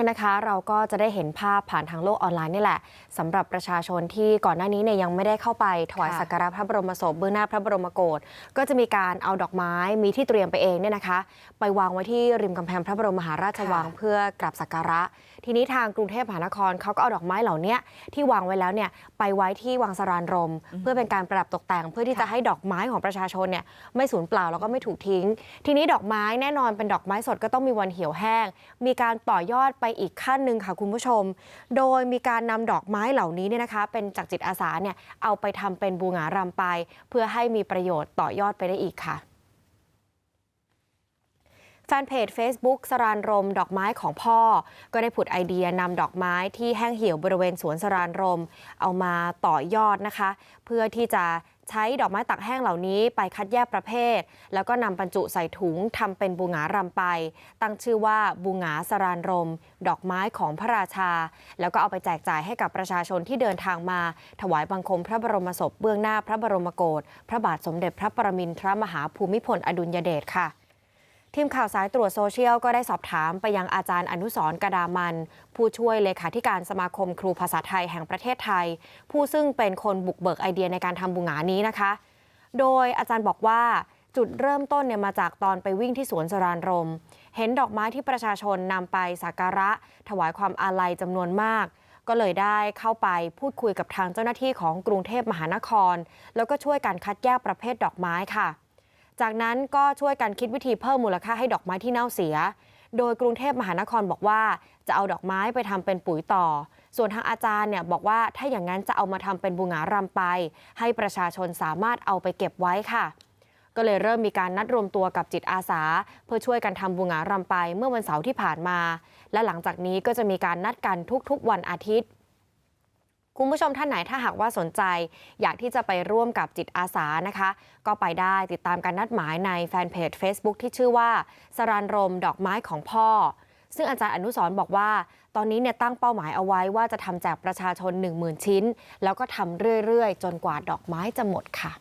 องนะคะ เราก็จะได้เห็นภาพผ่านทางโลกออนไลน์นี่แหละสำหรับประชาชนที่ก่อนหน้านี้เนี่ยยังไม่ได้เข้าไปถวายค่ะสักการะพระบรมศพเบื้องหน้าพระบรมโกศก็จะมีการเอาดอกไม้มีที่เตรียมไปเองเนี่ยนะคะ ไปวางไว้ที่ริมกำแพงพระบรมมหาราชวังเพื่อกราบสักการะ ทีนี้ทางกรุงเทพมหานครเขาก็เอาดอกไม้เหล่านี้ที่วางไว้แล้วเนี่ยไปไว้ที่วังสรานรม เพื่อเป็นการประดับตกแต่ง เพื่อที่จะค่ะให้ดอกไม้ของประชาชนเนี่ยไม่สูญเปล่าแล้วก็ไม่ถูกทิ้ง ทีนี้ดอกไม้แน่นอนเป็นดอกไม้สดก็ต้องมีวันเหี่ยวแห้ง มีการต่อยอดไปอีกขั้นหนึ่งค่ะคุณผู้ชม โดยมีการนำดอกไม้เหล่านี้เนี่ยนะคะ เป็นจากจิตอาสาเนี่ยเอาไปทำเป็นบูหงารำไป เพื่อให้มีประโยชน์ต่อยอดไปได้อีกค่ะ แฟนเพจ Facebook สรานรมดอกไม้ของพ่อ ก็ได้ผุดไอเดียนำดอกไม้ที่แห้งเหี่ยวบริเวณสวนสรานรม เอามาต่อยอดนะคะ เพื่อที่จะใช้ดอกไม้ตักแห้งเหล่านี้ไปคัดแยกประเภท แล้วก็นำบรรจุใส่ถุงทำเป็นบูงารำไป ตั้งชื่อว่าบูงาสรานรม ดอกไม้ของพระราชา แล้วก็เอาไปแจกจ่ายให้กับประชาชนที่เดินทางมา ถวายบังคมพระบรมศพเบื้องหน้าพระบรมโกศพระบาทสมเด็จพระปรมินทรมหาภูมิพลอดุลยเดชค่ะ ทีมข่าวสายตรวจโซเชียลก็ได้สอบถามไปยังอาจารย์อนุสรกระดามัน ผู้ช่วยเลขาธิการสมาคมครูภาษาไทยแห่งประเทศไทย ผู้ซึ่งเป็นคนบุกเบิกไอเดียในการทำบุงหงานี้นะคะ โดยอาจารย์บอกว่าจุดเริ่มต้นเนี่ยมาจากตอนไปวิ่งที่สวนสรานรม เห็นดอกไม้ที่ประชาชนนำไปสักการะ ถวายความอาลัยจำนวนมาก ก็เลยได้เข้าไปพูดคุยกับทางเจ้าหน้าที่ของกรุงเทพมหานคร แล้วก็ช่วยกันคัดแยกประเภทดอกไม้ค่ะ จากนั้นก็ช่วยกันคิดวิธีเพิ่มมูลค่าให้ดอกไม้ที่เน่าเสีย โดยกรุงเทพมหานครบอกว่าจะเอาดอกไม้ไปทำเป็นปุ๋ยต่อ ส่วนทางอาจารย์เนี่ยบอกว่าถ้าอย่างนั้นจะเอามาทำเป็นบูหงารำไป ให้ประชาชนสามารถเอาไปเก็บไว้ค่ะ ก็เลยเริ่มมีการนัดรวมตัวกับจิตอาสา เพื่อช่วยกันทำบูหงารำไปเมื่อวันเสาร์ที่ผ่านมา และหลังจากนี้ก็จะมีการนัดกันทุกๆ วันอาทิตย์ คุณผู้ชมท่านไหนถ้าหากว่าสนใจ อยากที่จะไปร่วมกับจิตอาสานะคะ ก็ไปได้ติดตามการนัดหมายในแฟนเพจ Facebook ที่ชื่อว่า สรานรมดอกไม้ของพ่อ ซึ่งอาจารย์อนุสรบอกว่า ตอนนี้เนี่ยตั้งเป้าหมายเอาไว้ว่าจะทำแจกประชาชน 10,000 ชิ้น แล้วก็ทำเรื่อยๆ จนกว่าดอกไม้จะหมดค่ะ